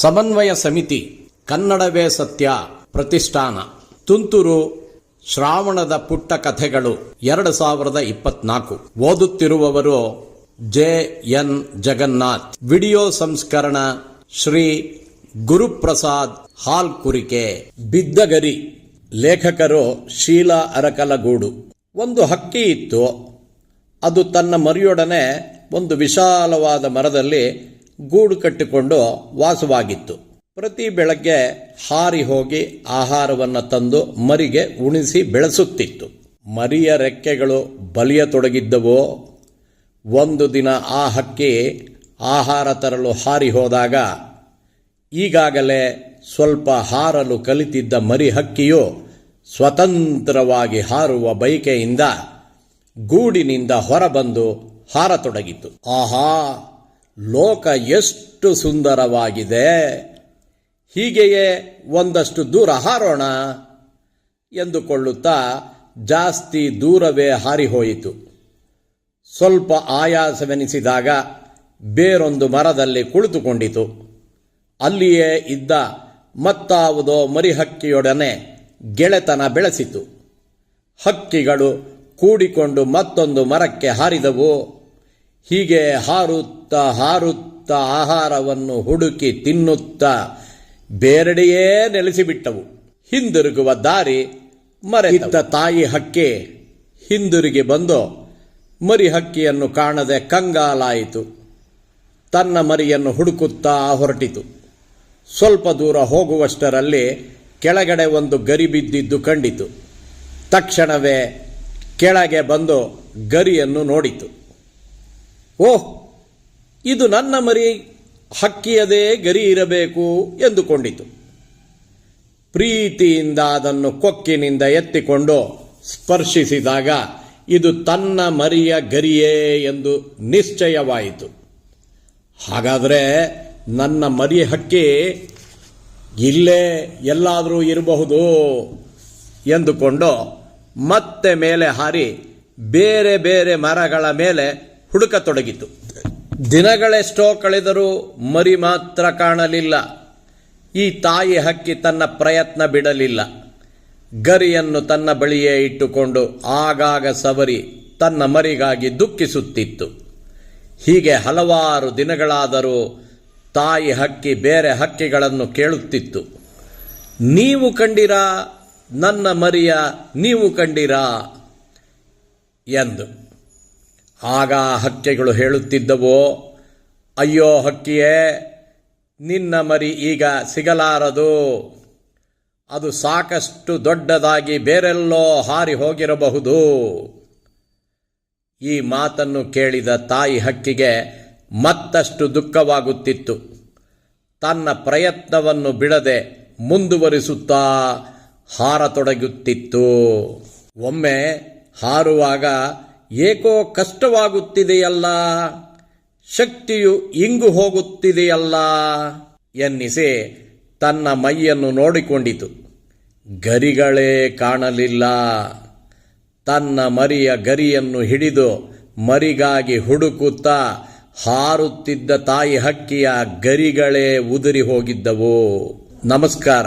ಸಮನ್ವಯ ಸಮಿತಿ, ಕನ್ನಡವೇ ಸತ್ಯ ಪ್ರತಿಷ್ಠಾನ. ತುಂತುರು ಶ್ರಾವಣದ ಪುಟ್ಟ ಕಥೆಗಳು ಎರಡು ಸಾವಿರದ ಇಪ್ಪತ್ನಾಲ್ಕು. ಓದುತ್ತಿರುವವರು ಜೆ ಎನ್ ಜಗನ್ನಾಥ್. ವಿಡಿಯೋ ಸಂಸ್ಕರಣ ಶ್ರೀ ಗುರುಪ್ರಸಾದ್ ಹಾಲ್ ಕುರಿಕೆ ಬಿದ್ದಗರಿ. ಲೇಖಕರು ಶೀಲಾ ಅರಕಲಗೂಡು. ಒಂದು ಹಕ್ಕಿ ಇತ್ತು. ಅದು ತನ್ನ ಮರಿಯೊಡನೆ ಒಂದು ವಿಶಾಲವಾದ ಮರದಲ್ಲಿ ಗೂಡು ಕಟ್ಟಿಕೊಂಡು ವಾಸವಾಗಿತ್ತು. ಪ್ರತಿ ಬೆಳಗ್ಗೆ ಹಾರಿ ಹೋಗಿ ಆಹಾರವನ್ನು ತಂದು ಮರಿಗೆ ಉಣಿಸಿ ಬೆಳೆಸುತ್ತಿತ್ತು. ಮರಿಯ ರೆಕ್ಕೆಗಳು ಬಲಿಯ ತೊಡಗಿದ್ದವು ಒಂದು ದಿನ ಆ ಹಕ್ಕಿ ಆಹಾರ ತರಲು ಹಾರಿ ಹೋದಾಗ, ಈಗಾಗಲೇ ಸ್ವಲ್ಪ ಹಾರಲು ಕಲಿತಿದ್ದ ಮರಿ ಹಕ್ಕಿಯು ಸ್ವತಂತ್ರವಾಗಿ ಹಾರುವ ಬಯಕೆಯಿಂದ ಗೂಡಿನಿಂದ ಹೊರಬಂದು ಹಾರತೊಡಗಿತು. ಆಹಾ! ಲೋಕ ಎಷ್ಟು ಸುಂದರವಾಗಿದೆ. ಹೀಗೆಯೇ ಒಂದಷ್ಟು ದೂರ ಹಾರೋಣ. ಎಂದುಕೊಳ್ಳುತ್ತಾ ಜಾಸ್ತಿ ದೂರವೇ ಹಾರಿಹೋಯಿತು. ಸ್ವಲ್ಪ ಆಯಾಸವೆನಿಸಿದಾಗ ಬೇರೊಂದು ಮರದಲ್ಲಿ ಕುಳಿತುಕೊಂಡಿತು. ಅಲ್ಲಿಯೇ ಇದ್ದ ಮತ್ತಾವುದೋ ಮರಿಹಕ್ಕಿಯೊಡನೆ ಗೆಳೆತನ ಬೆಳೆಸಿತು. ಹಕ್ಕಿಗಳು ಕೂಡಿಕೊಂಡು ಮತ್ತೊಂದು ಮರಕ್ಕೆ ಹಾರಿದವು. ಹೀಗೆ ಹಾರುತ್ತಾ ಹಾರುತ್ತಾ ಆಹಾರವನ್ನು ಹುಡುಕಿ ತಿನ್ನುತ್ತಾ ಬೇರೆಡೆಯೇ ನೆಲೆಸಿಬಿಟ್ಟವು. ಹಿಂದಿರುಗುವ ದಾರಿ ಮರೆತಿದ್ದ ತಾಯಿ ಹಕ್ಕಿ ಹಿಂದಿರುಗಿ ಬಂದು, ಮರಿ ಹಕ್ಕಿಯನ್ನು ಕಾಣದೆ ಕಂಗಾಲಾಯಿತು. ತನ್ನ ಮರಿಯನ್ನು ಹುಡುಕುತ್ತಾ ಹೊರಟಿತು. ಸ್ವಲ್ಪ ದೂರ ಹೋಗುವಷ್ಟರಲ್ಲಿ ಕೆಳಗಡೆ ಒಂದು ಗರಿ ಬಿದ್ದಿದ್ದು ಕಂಡಿತು. ತಕ್ಷಣವೇ ಕೆಳಗೆ ಬಂದು ಗರಿಯನ್ನು ನೋಡಿತು. ಓಹ್ ಇದು ನನ್ನ ಮರಿ, ಹಕ್ಕಿಯದೇ ಗರಿ ಇರಬೇಕು ಎಂದುಕೊಂಡಿತು. ಪ್ರೀತಿಯಿಂದ ಅದನ್ನು ಕೊಕ್ಕಿನಿಂದ ಎತ್ತಿಕೊಂಡು ಸ್ಪರ್ಶಿಸಿದಾಗ ಇದು ತನ್ನ ಮರಿಯ ಗರಿಯೇ ಎಂದು ನಿಶ್ಚಯವಾಯಿತು. ಹಾಗಾದರೆ ನನ್ನ ಮರಿ ಹಕ್ಕಿ ಇಲ್ಲೇ ಎಲ್ಲಾದರೂ ಇರಬಹುದು ಎಂದುಕೊಂಡು ಮತ್ತೆ ಮೇಲೆ ಹಾರಿ ಬೇರೆ ಬೇರೆ ಮರಗಳ ಮೇಲೆ ಹುಡುಕತೊಡಗಿತು ದಿನಗಳೆಷ್ಟೋ ಕಳೆದರೂ ಮರಿ ಮಾತ್ರ ಕಾಣಲಿಲ್ಲ. ಈ ತಾಯಿ ಹಕ್ಕಿ ತನ್ನ ಪ್ರಯತ್ನ ಬಿಡಲಿಲ್ಲ. ಗರಿಯನ್ನು ತನ್ನ ಬಳಿಯೇ ಇಟ್ಟುಕೊಂಡು ಆಗಾಗ ಸವರಿ ತನ್ನ ಮರಿಗಾಗಿ ದುಃಖಿಸುತ್ತಿತ್ತು. ಹೀಗೆ ಹಲವಾರು ದಿನಗಳಾದರೂ ತಾಯಿ ಹಕ್ಕಿ ಬೇರೆ ಹಕ್ಕಿಗಳನ್ನು ಕೇಳುತ್ತಿತ್ತು. ನೀವು ಕಂಡಿರಾ? ನನ್ನ ಮರಿಯ ನೀವು ಕಂಡಿರಾ? ಎಂದು. ಆಗ ಹಕ್ಕಿಗಳು ಹೇಳುತ್ತಿದ್ದವೋ, ಅಯ್ಯೋ ಹಕ್ಕಿಯೇ, ನಿನ್ನ ಮರಿ ಈಗ ಸಿಗಲಾರದು. ಅದು ಸಾಕಷ್ಟು ದೊಡ್ಡದಾಗಿ ಬೇರೆಲ್ಲೋ ಹಾರಿ ಹೋಗಿರಬಹುದು. ಈ ಮಾತನ್ನು ಕೇಳಿದ ತಾಯಿ ಹಕ್ಕಿಗೆ ಮತ್ತಷ್ಟು ದುಃಖವಾಗುತ್ತಿತ್ತು. ತನ್ನ ಪ್ರಯತ್ನವನ್ನು ಬಿಡದೆ ಮುಂದುವರಿಸುತ್ತಾ ಹಾರತೊಡಗುತ್ತಿತ್ತು. ಒಮ್ಮೆ ಹಾರುವಾಗ ಏಕೋ ಕಷ್ಟವಾಗುತ್ತಿದೆಯಲ್ಲ, ಶಕ್ತಿಯು ಇಂಗು ಹೋಗುತ್ತಿದೆಯಲ್ಲ ಎನ್ನಿಸಿ ತನ್ನ ಮೈಯನ್ನು ನೋಡಿಕೊಂಡಿತು. ಗರಿಗಳೇ ಕಾಣಲಿಲ್ಲ. ತನ್ನ ಮರಿಯ ಗರಿಯನ್ನು ಹಿಡಿದು ಮರಿಗಾಗಿ ಹುಡುಕುತ್ತಾ ಹಾರುತ್ತಿದ್ದ ತಾಯಿ ಹಕ್ಕಿಯ ಗರಿಗಳೇ ಉದುರಿ ಹೋಗಿದ್ದವು. ನಮಸ್ಕಾರ.